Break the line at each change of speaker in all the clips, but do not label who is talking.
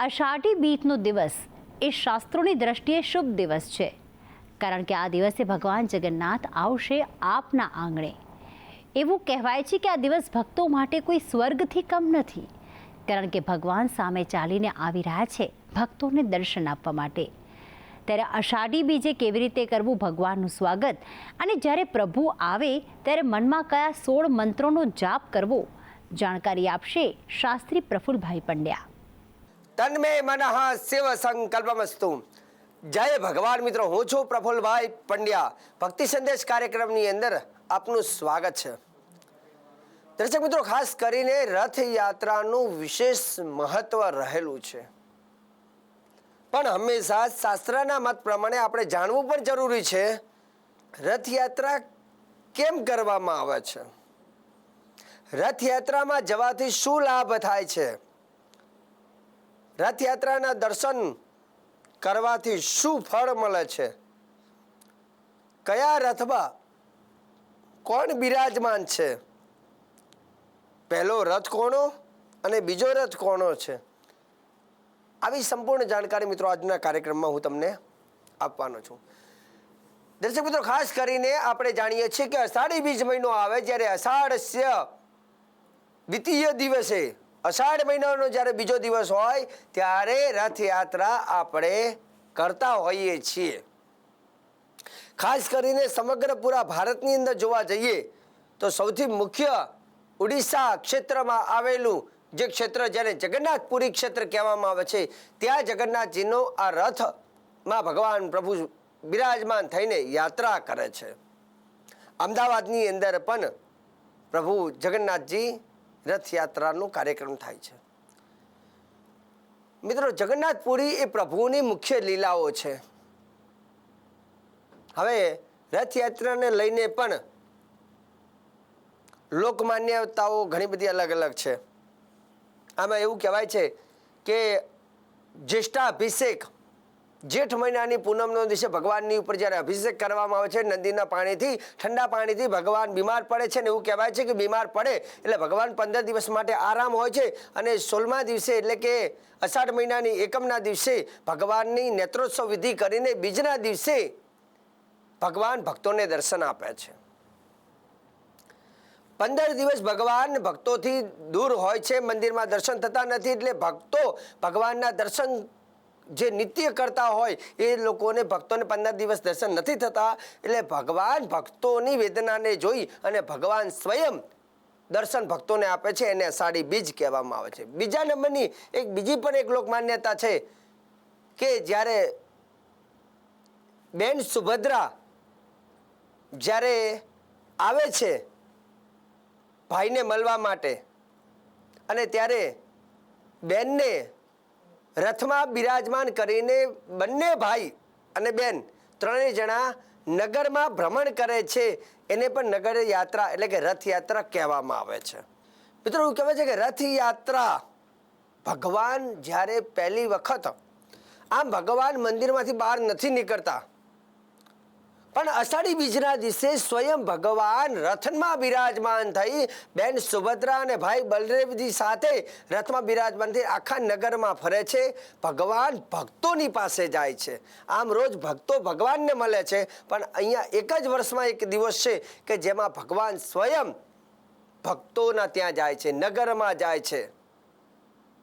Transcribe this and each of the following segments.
અષાઢી બીજનો દિવસ એ શાસ્ત્રોની દ્રષ્ટિએ શુભ દિવસ છે. કારણ કે આ દિવસે ભગવાન જગન્નાથ આવશે આપના આંગણે. એવું કહેવાય છે કે આ દિવસ ભક્તો માટે કોઈ સ્વર્ગથી કમ નથી. કારણ કે ભગવાન સામે ચાલીને આવી રહ્યા છે ભક્તોને દર્શન આપવા માટે. ત્યારે અષાઢી બીજે કેવી રીતે કરવું ભગવાનનું સ્વાગત? અને જ્યારે પ્રભુ આવે, ત્યારે મનમાં કયા સોળ મંત્રોનો જાપ કરવો? જાણકારી આપશે શાસ્ત્રી પ્રફુલભાઈ પંડ્યા.
તન્મે મનઃ શિવ સંકલ્પમસ્તુ। જય ભગવાન મિત્રો, હું છું પ્રફુલભાઈ પંડ્યા। ભક્તિ સંદેશ કાર્યક્રમની અંદર આપનું સ્વાગત છે। દર્શક મિત્રો, ખાસ કરીને રથયાત્રાનું વિશેષ મહત્વ રહેલું છે। પણ હંમેશા શાસ્ત્રના મત પ્રમાણે આપણે જાણવું પણ જરૂરી છે, રથયાત્રા કેમ કરવામાં આવે છે? રથયાત્રામાં જવાથી શું લાભ થાય છે? રથયાત્રાના દર્શન કરવાથી શું ફળ મળે છે? કયા રથમાં કોણ બિરાજમાન છે? પહેલો રથ કોણો અને બીજો રથ કોણો છે? આવી સંપૂર્ણ જાણકારી મિત્રો આજના કાર્યક્રમમાં હું તમને આપવાનો છું. દર્શક મિત્રો, ખાસ કરીને આપણે જાણીએ છીએ કે અષાઢી બીજ મહિનો આવે જ્યારે અષાઢસ્ય દ્વિતીય દિવસે અષાઢ મહિનાનો જ્યારે બીજો દિવસ હોય, ત્યારે રથયાત્રા આપણે કરતા હોઈએ છીએ. ખાસ કરીને સમગ્ર પૂરા ભારતની અંદર જોવા જઈએ, તો સૌથી મુખ્ય ઉડીસા ક્ષેત્રમાં આવેલું જે ક્ષેત્ર જેને જગન્નાથપુરી ક્ષેત્ર કહેવામાં આવે છે, ત્યાં જગન્નાથજીનો આ રથમાં ભગવાન પ્રભુ બિરાજમાન થઈને યાત્રા કરે છે. અમદાવાદની અંદર પણ પ્રભુ જગન્નાથજી રથયાત્રાનો કાર્યક્રમ થાય છે. મિત્રો, જગન્નાથપુરી એ પ્રભુની મુખ્ય લીલાઓ છે. હવે રથયાત્રાને લઈને પણ લોકમાન્યતાઓ ઘણી બધી અલગ અલગ છે. આમાં એવું કહેવાય છે કે જ્યેષ્ઠાભિષેક જેઠ મહિનાની પૂનમનો દિવસે ભગવાનની ઉપર જ્યારે અભિષેક કરવામાં આવે છે, નદીના પાણીથી, ઠંડા પાણીથી ભગવાન બીમાર પડે છે ને એવું કહેવાય છે કે બીમાર પડે એટલે ભગવાન પંદર દિવસ માટે આરામ હોય છે અને સોળમા દિવસે એટલે કે અષાઢ મહિનાની એકમના દિવસે ભગવાનની નેત્રોત્સવ વિધિ કરીને બીજના દિવસે ભગવાન ભક્તોને દર્શન આપે છે. પંદર દિવસ ભગવાન ભક્તોથી દૂર હોય છે, મંદિરમાં દર્શન થતા નથી એટલે ભક્તો ભગવાનના દર્શન જે નિત્ય કરતા હોય એ લોકોને ભક્તોને પંદર દિવસ દર્શન નથી થતા. એટલે ભગવાન ભક્તોની વેદનાને જોઈ અને ભગવાન સ્વયં દર્શન ભક્તોને આપે છે એને અષાઢી બીજ કહેવામાં આવે છે. બીજા નંબરની એક બીજી પણ એક લોક માન્યતા છે કે જ્યારે બેન સુભદ્રા જ્યારે આવે છે ભાઈને મળવા માટે અને ત્યારે બેનને રથમાં બિરાજમાન કરીને બંને ભાઈ અને બેન ત્રણેય જણા નગરમાં ભ્રમણ કરે છે, એને પણ નગર યાત્રા એટલે કે રથયાત્રા કહેવામાં આવે છે. મિત્રો, એવું કહેવાય છે કે રથયાત્રા ભગવાન જ્યારે પહેલી વખત આમ ભગવાન મંદિરમાંથી બહાર નથી નીકળતા પણ અષાઢી બીજના દિવસે સ્વયં ભગવાન રથમાં બિરાજમાન થઈ બેન સુભદ્રા અને ભાઈ બલદેવજી સાથે રથમાં બિરાજમાન થઈ આખા નગરમાં ફરે છે. ભગવાન ભક્તોની પાસે જાય છે. આમ રોજ ભક્તો ભગવાનને મળે છે. પણ અહીંયા એક જ વર્ષમાં એક દિવસ છે કે જેમાં ભગવાન સ્વયં ભક્તોના ત્યાં જાય છે, નગરમાં જાય છે.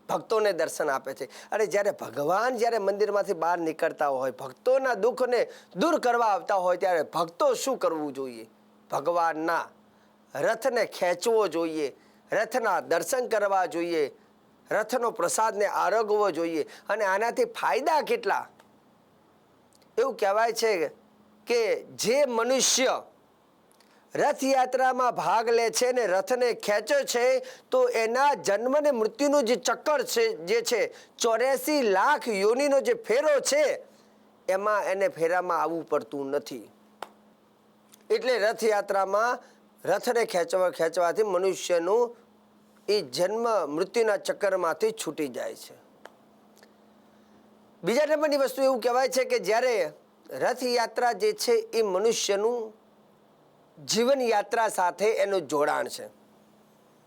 ભક્તોને દર્શન આપે છે. અને જ્યારે ભગવાન જ્યારે મંદિરમાંથી બહાર નીકળતા હોય, ભક્તોના દુઃખને દૂર કરવા આવતા હોય ત્યારે ભક્તો શું કરવું જોઈએ? ભગવાનના રથને ખેંચવો જોઈએ, રથના દર્શન કરવા જોઈએ, રથનો પ્રસાદને આરોગવો જોઈએ અને આનાથી ફાયદા કેટલા? એવું કહેવાય છે કે જે મનુષ્ય રથયાત્રામાં ભાગ લે છે અને રથને ખેંચે છે, તો એના જન્મ ને મૃત્યુનું જે ચક્કર છે, જે છે, ચોર્યાસી લાખ યોનિનો જે ફેરો છે, એમાં એને ફેરામાં આવવું પડતું નથી. એટલે રથયાત્રામાં રથને ખેંચવા, ખેંચવાથી મનુષ્યનું એ જન્મ મૃત્યુના ચક્કરમાંથી છૂટી જાય છે. બીજા નંબરની વસ્તુ એવું કહેવાય છે કે જ્યારે રથયાત્રા જે છે, એ મનુષ્યનું જીવન યાત્રા સાથે એનું જોડાણ છે.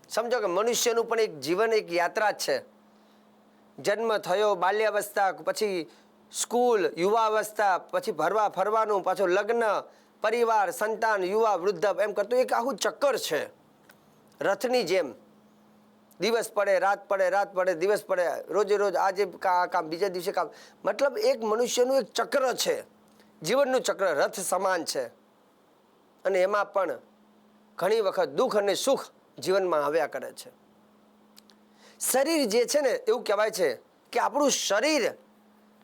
સમજો કે મનુષ્યનું પણ એક જીવન એક યાત્રા જ છે. જન્મ થયો, બાલ્યાવસ્થા, પછી સ્કૂલ, યુવાવસ્થા, પછી ફરવા ફરવાનું, પાછું લગ્ન, પરિવાર, સંતાન, યુવા વૃદ્ધ એમ કરતું એક આખું ચક્કર છે. રથની જેમ. દિવસ પડે, રાત પડે રાત પડે, દિવસ પડે, રોજે રોજ આજે કા- કામ, બીજા દિવસે કામ. મતલબ એક મનુષ્યનું એક ચક્ર છે. જીવનનું ચક્ર, રથ સમાન છે. અને એમાં પણ ઘણી વખત દુઃખ અને સુખ જીવનમાં આવ્યા કરે છે. શરીર જે છે ને એવું કહેવાય છે કે આપણું શરીર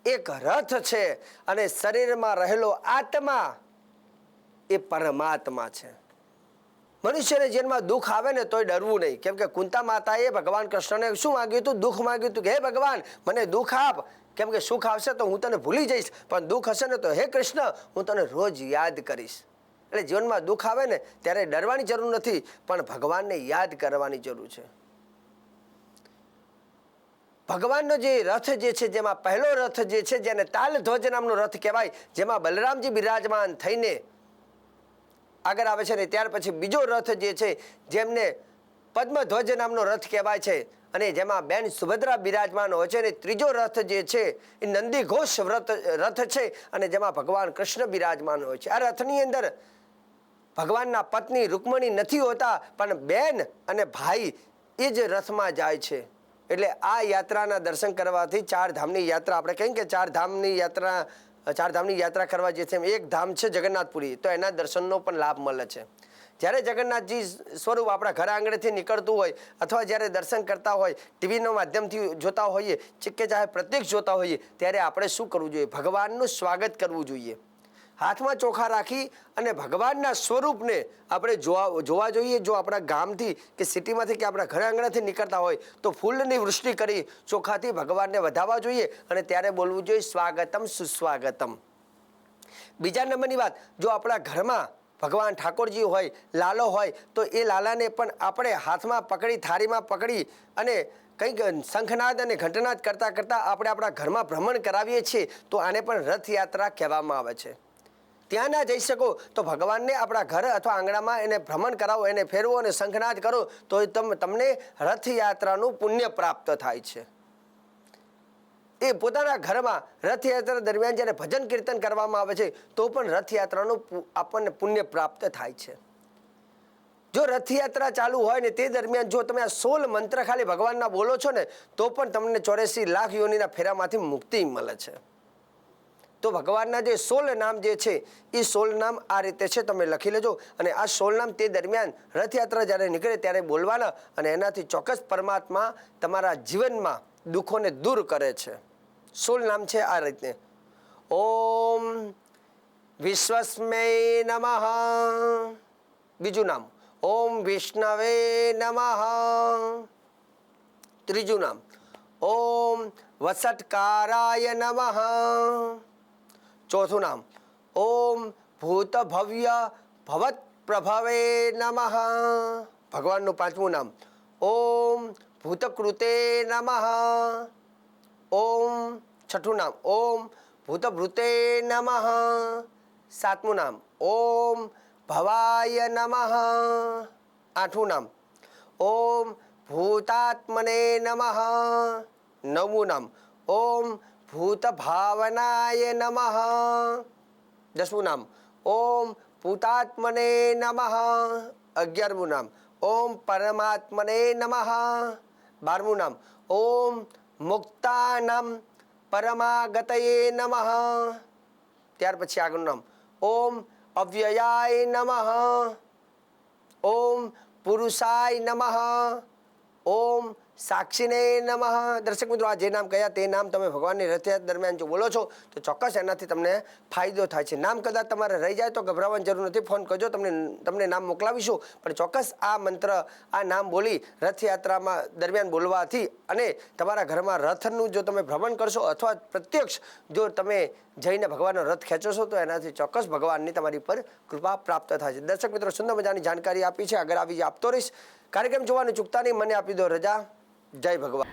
એક રથ છે અને શરીરમાં રહેલો આત્મા એ પરમાત્મા છે. મનુષ્યને જેનમાં દુઃખ આવે ને તોય ડરવું નહીં. કેમ કે કુંતા માતાએ ભગવાન કૃષ્ણને શું માગ્યું હતું? દુઃખ માગ્યું હતું કે, હે ભગવાન, મને દુઃખ આપ. કેમ કે સુખ આવશે તો હું તને ભૂલી જઈશ. પણ દુઃખ હશે ને તો, હે કૃષ્ણ, હું તને રોજ યાદ કરીશ. એટલે જીવનમાં દુઃખ આવે ને ત્યારે ડરવાની જરૂર નથી, પણ ભગવાનને યાદ કરવાની જરૂર છે. ભગવાનનો જે રથ જે છે, જેમાં પહેલો રથ જે છે, જેને તાલ ધ્વજ નામનો રથ કહેવાય, જેમાં બલરામજી બિરાજમાન થઈને આગળ આવે છે ને, ત્યાર પછી બીજો રથ જે છે, જેમને પદ્મધ્વજ નામનો રથ કહેવાય છે, અને જેમાં બેન સુભદ્રા બિરાજમાન હોય છે અને ત્રીજો રથ જે છે, એ નંદી ઘોષ વ્રત, રથ છે, અને જેમાં ભગવાન કૃષ્ણ બિરાજમાન હોય છે. આ રથની અંદર ભગવાનના પત્ની રૂકમણી નથી હોતા, પણ બેન અને ભાઈ એ જ રથમાં જાય છે. એટલે આ યાત્રાના દર્શન કરવાથી ચાર ધામની યાત્રા, આપણે કહીએ કે ચાર ધામની યાત્રા, ચાર ધામની યાત્રા કરવા જે છે એક ધામ છે જગન્નાથપુરી, તો એના દર્શનનો પણ લાભ મળે છે. જ્યારે જગન્નાથજી સ્વરૂપ આપણા ઘર આંગણેથી નીકળતું હોય અથવા જ્યારે દર્શન કરતા હોય, ટીવીના માધ્યમથી જોતા હોઈએ, કે ચાહે પ્રત્યક્ષ જોતા હોઈએ, ત્યારે આપણે શું કરવું જોઈએ? ભગવાનનું સ્વાગત કરવું જોઈએ. હાથમાં ચોખા રાખી અને ભગવાનના સ્વરૂપને આપણે જોવા જોવા જોઈએ. જો આપણા ગામથી કે સિટીમાંથી કે આપણા ઘર આંગણાથી નીકળતા હોય, તો ફૂલની વૃષ્ટિ કરી ચોખાથી ભગવાનને વધાવવા જોઈએ અને ત્યારે બોલવું જોઈએ, સ્વાગતમ સુસ્વાગતમ. બીજા નંબરની વાત, જો આપણા ઘરમાં ભગવાન ઠાકોરજી હોય, લાલો હોય, તો એ લાલાને પણ આપણે હાથમાં પકડી, થાળીમાં પકડી અને કંઈક શંખનાદ અને ઘંટનાદ કરતાં કરતાં આપણે આપણા ઘરમાં ભ્રમણ કરાવીએ છીએ, તો આને પણ રથયાત્રા કહેવામાં આવે છે. ત્યાં ના જઈ શકો, તો ભગવાનને આપણા ઘર અથવા આંગણામાં એને ભ્રમણ કરાવો, એને ફેરવો અને શંખનાદ કરો, તો તમ, તમને રથયાત્રાનું પુણ્ય પ્રાપ્ત થાય છે. એ પોતાના ઘરમાં રથયાત્રા દરમિયાન જ્યારે ભજન કીર્તન કરવામાં આવે છે, તો પણ રથયાત્રાનું આપણને પુણ્ય પ્રાપ્ત થાય છે. જો રથયાત્રા ચાલુ હોય ને તે દરમિયાન જો તમે આ સોળ મંત્ર ખાલી ભગવાનના બોલો છો ને, તો પણ તમને ચોર્યાસી લાખ યોનીના ફેરામાંથી મુક્તિ મળે છે. તો ભગવાનના જે સોલ નામ જે છે એ સોલ નામ આ રીતે છે, તમે લખી લેજો. અને આ સોલ નામ તે દરમિયાન રથયાત્રા જ્યારે નીકળે ત્યારે બોલવાના અને એનાથી ચોક્કસ પરમાત્મા તમારા જીવનમાં દુઃખોને દૂર કરે છે. સોલ નામ છે આ રીતે ઓમ વિશ્વસ્મય નમઃ. બીજું નામ. ઓમ વિષ્ણવે નમઃ. ત્રીજું નામ. ઓમ વસટકારાય નમઃ. ચોથું નામ. ઓમ ભૂત ભવ્ય ભવત પ્રભાવે નમઃ. ભગવાનનું પાંચમું નામ. ઓમ ભૂતકૃતે નમઃ. ઓમ છઠ્ઠું નામ. ઓમ ભૂતભૃતે નમઃ. સાતમું નામ. ઓમ ભવાય નમઃ. આઠમું નામ. ઓમ ભૂતાત્મને નમઃ. નવમું નામ. ઓમ ભૂત ભાવનાય નમઃ દસમું નામ ઓમ ભૂતાત્મને નમઃ અગિયારમું નામ ઓમ પરમાત્મને નમઃ બારમું નામ ઓમ મુક્તાનમ પરમાગતયે નમઃ ત્યાર પછી આગળનું નામ ઓમ અવ્યયાય નમઃ ઓમ પુરુષાય નમઃ ઓમ સાક્ષીને નમઃ. દર્શક મિત્રો, આ જે નામ કયા તે નામ તમે ભગવાનની રથયાત્રા દરમિયાન જો બોલો છો, તો ચોક્કસ એનાથી તમને ફાયદો થાય છે. નામ કદાચ તમારે રહી જાય તો ગભરાવાની જરૂર નથી. ફોન કરજો, તમને તમને નામ મોકલાવીશું. પણ ચોક્કસ આ મંત્ર, આ નામ બોલી રથયાત્રામાં દરમિયાન બોલવાથી અને તમારા ઘરમાં રથનું જો તમે ભ્રમણ કરશો અથવા પ્રત્યક્ષ જો તમે જઈને ભગવાનનો રથ ખેંચો છો, તો એનાથી ચોક્કસ ભગવાનની તમારી પર કૃપા પ્રાપ્ત થાય છે. દર્શક મિત્રો, સુંદર મજાની જાણકારી આપી છે. આગળ આવી આપતો રહીશ. કાર્યક્રમ જોવાનું ચૂકતા નહીં મને આપી દો રજા. જય ભગવાન.